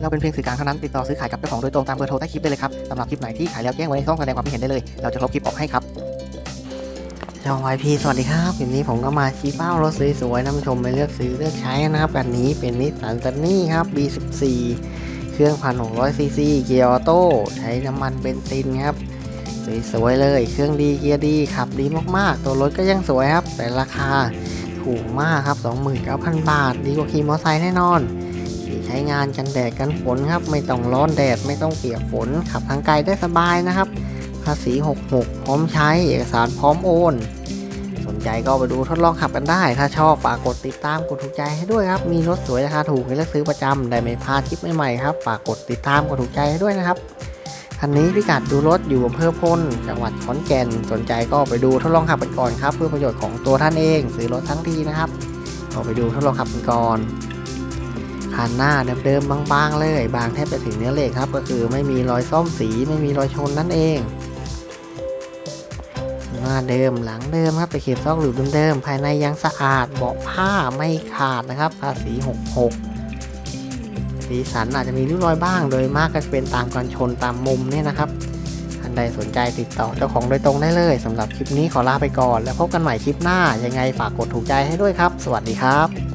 เราเป็นเพียงสื่อกลางเท่านั้นติดต่อซื้อขายกับเจ้าของโดยตรงตามเบอร์โทรใต้คลิปได้เลยครับสำหรับคลิปไหนที่ขายแล้วแจ้งไว้ในช่องแสดงความคิดเห็นได้เลย เราจะลบคลิปออกให้ครับช่องวพีสวัสดีครับคลิปนี้ผมก็มาชี้เป้ารถสวยๆนะผู้ชมไปเลือกซื้อเลือกใช้นะครับอันนี้เป็นนิสสันซันนี่ครับ B14 เครื่องพันหกร้อยซีซีเกียร์ออโต้ใช้น้ำมันเบนซินครับสวยๆเลย เครื่องดีเกียร์ดีขับดีมากๆ ตัวรถก็ยังสวยครับ แต่ราคาถูกมากครับ 29,000 บาท ดีกว่าขี่มอเตอร์ไซค์แน่นอน ช้งานกันแดดกันฝนครับ ไม่ต้องร้อนแดดไม่ต้องเปียกฝน ขับทางไกลได้สบายนะครับ ภาษี 66 พร้อมใช้เอกสารพร้อมโอน สนใจก็ไปดูทดลองขับกันได้ ถ้าชอบฝากกดติดตามกดถูกใจให้ด้วยครับ มีรถสวยราคาถูกให้เลือกซื้อประจำได้ไม่พลาดคลิปใหม่ๆครับฝากกดติดตามกดถูกใจให้ด้วยนะครับคันนี้พิกัดดูรถอยู่อำเภอพลจังหวัดขอนแก่นสนใจก็ไปดูทดลองขับกันก่อนครับ เพื่อประโยชน์ของตัวท่านเอง ซื้อรถทั้งทีนะครับก็ไปดูทดลองขับกันก่อน คันหน้าเดิมๆบางๆ เลย บางแทบจะถึงเนื้อเหล็กครับ ก็คือไม่มีรอยซ่อมสีไม่มีรอยชนนั่นเองหน้าเดิมหลังเดิมครับไปเขียบซอกหลุมเดิมๆภายในยังสะอาดเบาะผ้าไม่ขาดนะครับภาษี 66 สีสันอาจจะมีริ้วรอยบ้างโดยมากก็จะเป็นตามการชนตามมุมเนี่ยนะครับท่านใดสนใจติดต่อเจ้าของโดยตรงได้เลยสำหรับคลิปนี้ขอลาไปก่อน แล้วพบกันใหม่คลิปหน้ายังไงฝากกดถูกใจให้ด้วยครับ สวัสดีครับ